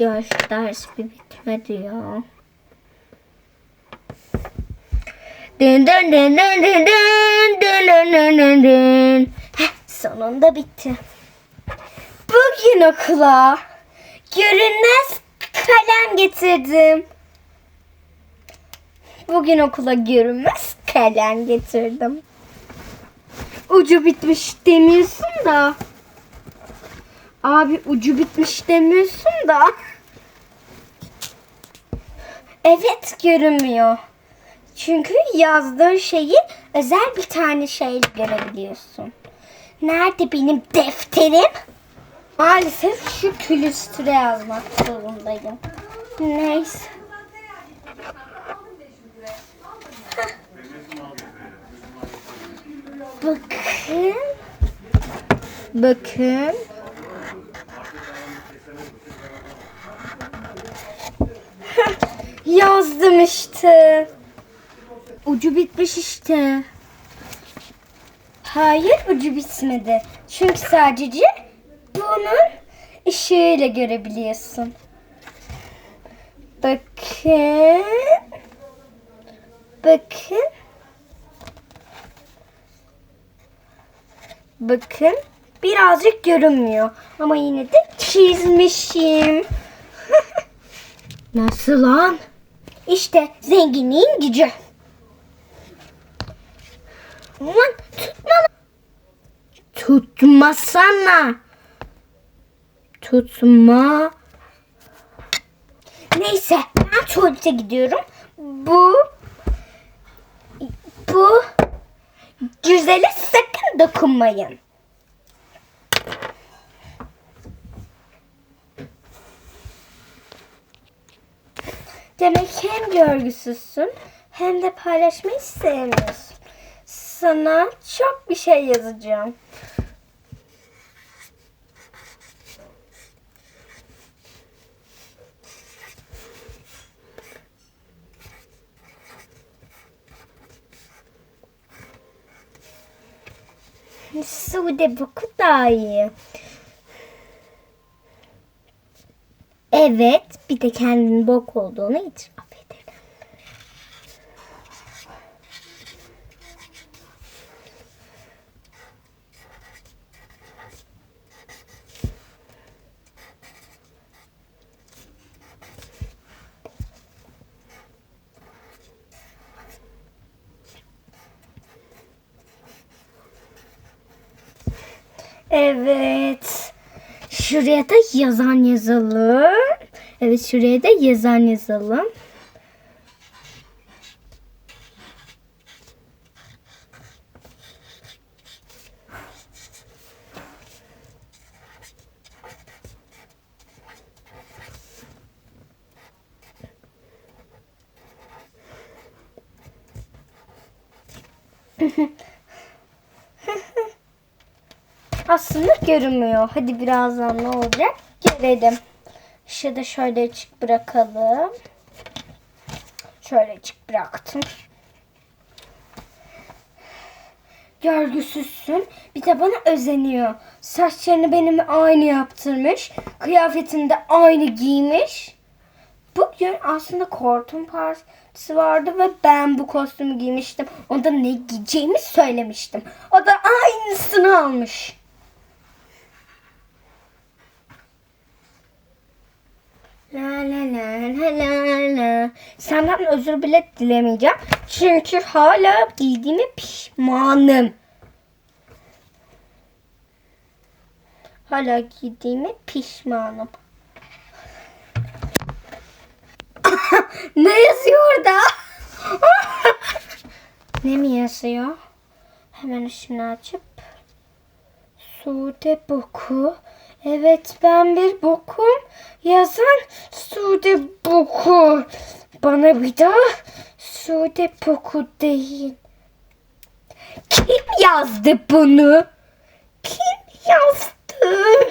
Ya şu ders bir bitmedi ya. Dın dın dın dın dın dın dın dın dın dın. Heh, sonunda bitti. Bugün okula görünmez kalem getirdim. Bugün okula görünmez kalem getirdim. Ucu bitmiş demiyorsun da. Abi ucu bitmiş demiyorsun da. Evet görünmüyor. Çünkü yazdığın şeyi özel bir tane şeyle görebiliyorsun. Nerede benim defterim? Maalesef şu külüstüre yazmak zorundayım. Neyse. Bakın. Bakın. Yazdım işte. Ucu bitmiş işte. Hayır ucu bitmedi. Çünkü sadece bunun ışığıyla görebiliyorsun. Bakın. Bakın. Bakın. Birazcık görünmüyor. Ama yine de çizmişim. Nasıl lan? İşte zenginliğin gücü. Aman tutma. Tutmasana. Tutma. Neyse ben tuvalete gidiyorum. Bu bu güzele sakın dokunmayın. Demek hem görgüsüzsün hem de paylaşmayı sevmiyorsun. Sana çok bir şey yazacağım. Sude boku daha iyi. Evet, bir de kendinin bok olduğunu itiraf ederim. Evet. Şuraya da yazan yazalım. Evet şuraya da yazan yazalım. Aslında görünmüyor. Hadi birazdan ne olacak görelim. Işığı da şöyle açık bırakalım. Şöyle açık bıraktım. Görgüsüzsün. Bir de bana özeniyor. Saçlarını benimle aynı yaptırmış. Kıyafetini de aynı giymiş. Bugün aslında kortum partisi vardı ve ben bu kostümü giymiştim. Onda ne giyeceğimi söylemiştim. O da aynısını almış. La la la la la la. Senden özür bile dilemeyeceğim. Çünkü hala giydiğime pişmanım. Hala giydiğime pişmanım. ne yazıyor orada? ne mi yazıyor? Hemen ışını açıp. Sude boku. Evet ben bir bokum. Yazan Sude boku. Bana bir daha Sude boku deyin. Kim yazdı bunu? Kim yazdı?